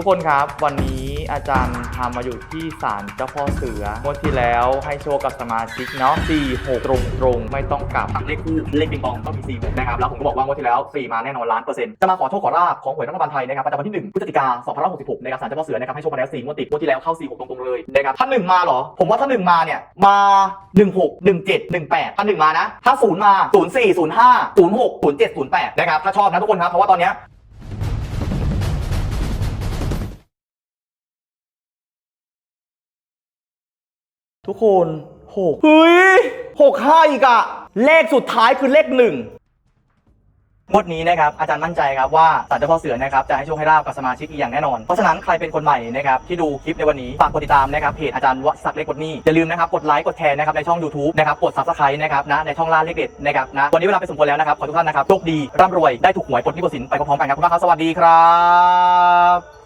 ทุกคนครับ วันนี้อาจารย์พามาอยู่ที่ศาลเจ้าพ่อเสืองวดที่แล้วให้โชว์กับสมาชิกเนาะ4 6ตรงตรงๆไม่ต้องกลับเลขคู่เลขปิงปองก็มี4 6นะครับแล้วผมก็บอกว่างวดที่แล้ว 4 มาแน่นอนล้านเปอร์เซ็นต์จะมาขอโชคขอลาบของหวยรัฐบาลไทยนะครับประจำวันที่1พฤศจิกายน2566นะครับศาลเจ้าพ่อเสือนะครับให้โชคมาแล้ว4งวดติดงวดที่แล้วเข้า4 6ตรงๆเลยนะครับถ้า1มาเหรอ ผมว่าถ้า1มาเนี่ยมา 1 6 1 7 1 8ถ้า1มานะถ้า0มา 0 4 0 5 0 6 0 7 0 8นะครับถ้าชอบนะทุกคนครับเพราะว่าตอนเนี้ย ทุกคนหกเฮ้ยหกห้าอีกอะเลขสุดท้ายคือเลขหนึ่งงวดนี้นะครับอาจารย์มั่นใจครับว่าศาลเจ้าพ่อเสือนะครับจะให้โชคให้ลาบกับสมาชิกอีกอย่างแน่นอน เพราะฉะนั้นใครเป็นคนใหม่นะครับที่ดูคลิปในวันนี้ฝากกดติดตามนะครับเพจอาจารย์วศักดิ์เล็กกดนี่อย่าลืมนะครับกดไลค์กดแชร์นะครับในช่อง YouTube นะครับกด Subscribe นะครับนะในช่องล่าเลขเด็ดนะครับนะวันนี้เวลาไปสมควรแล้วนะครับขอทุกท่านนะครับโชคดีร่ำรวยได้ถูกหวยปลดหนี้ปลดสินไปพร้อมๆกันครับคุณผู้ชมครับสวัสดีครับ